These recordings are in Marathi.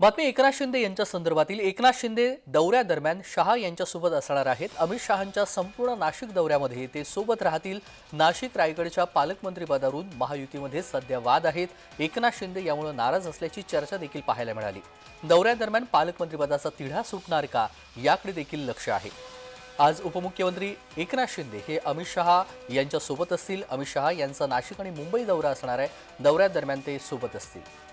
बातमी एकनाथ शिंदे यांच्या संदर्भातील. एकनाथ शिंदे दौऱ्यादरम्यान शहा यांच्यासोबत असणार आहेत. अमित शहांच्या संपूर्ण नाशिक दौऱ्यामध्ये ते सोबत राहतील. नाशिक रायगडच्या पालकमंत्रीपदावरून महायुतीमध्ये सध्या वाद आहेत. एकनाथ शिंदे यामुळे नाराज असल्याची चर्चा देखील पाहायला मिळाली. दौऱ्यादरम्यान पालकमंत्रीपदाचा तिढा सुटणार का याकडे देखील लक्ष आहे. आज उपमुख्यमंत्री एकनाथ शिंदे हे अमित शहा यांच्यासोबत असतील. अमित शहा यांचा नाशिक आणि मुंबई दौरा असणार आहे. दौऱ्यादरम्यान ते सोबत असतील.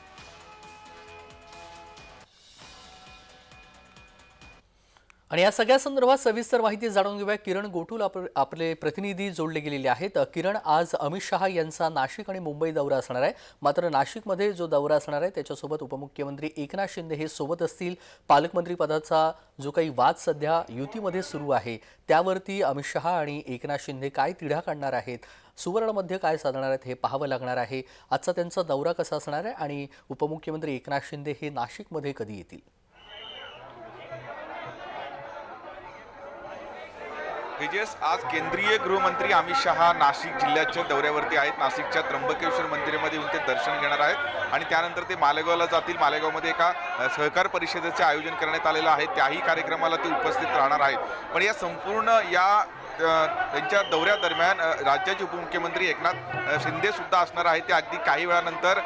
आणि या सगळ्या संदर्भात सविस्तर माहिती जाणून घेऊया. किरण गोटूल आप- आपले प्रतिनिधी जोडले गेलेले आहेत. किरण आज अमित शहा यांचा नाशिक आणि मुंबई दौरा असणार आहे. मात्र नाशिकमध्ये जो दौरा असणार आहे त्याच्यासोबत उपमुख्यमंत्री एकनाथ शिंदे हे सोबत असतील. पालकमंत्री पदाचा जो काही वाद सध्या युतीमध्ये सुरू आहे त्यावरती अमित शहा आणि एकनाथ शिंदे काय तिढा काढणार आहेत? सुवर्णमध्ये काय साधणार आहेत हे पाहावं लागणार आहे. आजचा त्यांचा दौरा कसा असणार आहे? आणि उपमुख्यमंत्री एकनाथ शिंदे हे नाशिकमध्ये कधी येतील? तेजस आज केंद्रीय गृहमंत्री अमित शहा नाशिक जिल्ह्याच्या दौऱ्यावरती आहेत नाशिकच्या त्र्यंबकेश्वर मंदिरामध्ये येऊन ते दर्शन घेणार आहेत आणि त्यानंतर ते मालेगावला जातील. मालेगावमध्ये एका सहकार परिषदेचे आयोजन करण्यात आलेलं आहे. त्याही कार्यक्रमाला ते उपस्थित राहणार आहेत. पण या संपूर्ण या त्यांच्या दौऱ्यादरम्यान राज्याचे उपमुख्यमंत्री एकनाथ शिंदेसुद्धा असणार आहेत. ते अगदी काही वेळानंतर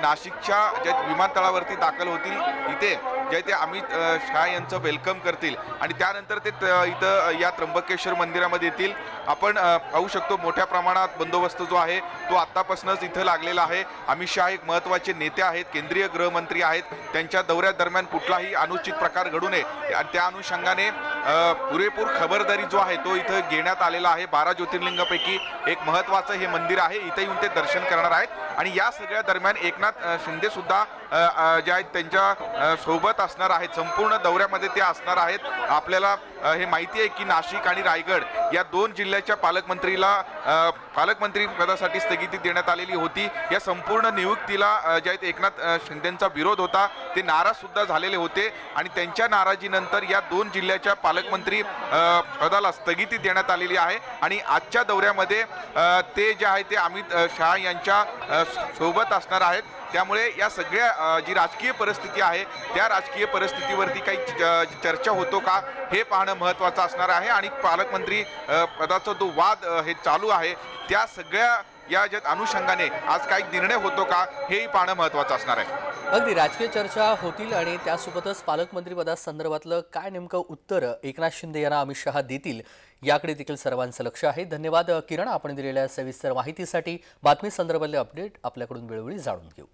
नाशिकच्या ज्या विमानतळावरती दाखल होतील इथे जे ते अमित शहा यांचं वेलकम करतील. आणि त्यानंतर ते त- इथं या त्र्यंबकेश्वर मंदिरामध्ये येतील. आपण पाहू शकतो मोठ्या प्रमाणात बंदोबस्त जो आहे तो आत्तापासूनच इथं लागलेला आहे. अमित शहा एक महत्त्वाचे नेते आहेत केंद्रीय गृहमंत्री आहेत. त्यांच्या दौऱ्यादरम्यान कुठलाही अनुचित प्रकार घडू नये. आणि त्या अनुषंगाने पुरेपूर खबरदारी जो आहे तो इथं घेण्यात आलेला आहे. बारा ज्योतिर्लिंगापैकी एक महत्त्वाचं हे मंदिर आहे. इथं येऊन ते दर्शन करणार आहेत. आणि या सगळ्या दरम्यान एकनाथ शिंदेसुद्धा ज्या आहेत त्यांच्यासोबत असणार आहेत संपूर्ण दौऱ्यामध्ये ते असणार आहेत. आपल्याला हे माहिती आहे की नाशिक आणि रायगड या दोन जिल्ह्याच्या पालकमंत्रीला पालकमंत्री पदासाठी स्थगिती देण्यात आलेली होती. या संपूर्ण नियुक्तीला ज्या जे आहेत एकनाथ शिंदेंचा विरोध होता. ते नाराजसुद्धा झालेले होते आणि त्यांच्या नाराजीनंतर या दोन जिल्ह्याच्या पालकमंत्री पदाला स्थगिती देण्यात आलेली आहे. आणि आजच्या दौऱ्यामध्ये ते जे आहे ते अमित शहा यांच्या सोबत असणार आहेत. त्यामुळे या सगळ्या जी राजकीय परिस्थिती आहे त्या राजकीय परिस्थितीवरती काही च- चर्चा होतो का? हे पाहणं महत्त्वाचं असणार आहे आणि पालकमंत्री पदाचा जो वाद हे चालू आहे त्या सगळ्या या ज्या अनुषंगाने आज काही निर्णय होतो का हेही पाहणं महत्त्वाचं असणार आहे. अगदी राजकीय चर्चा होतील आणि त्यासोबतच पालकमंत्रीपदासंदर्भातलं काय नेमकं उत्तर एकनाथ शिंदे यांना अमित शहा देतील याकडे देखील सर्वांचं लक्ष आहे. धन्यवाद किरण. आपण दिलेल्या सविस्तर माहितीसाठी बातमी संदर्भातले अपडेट आपल्याकडून वेळोवेळी जाणून घेऊ.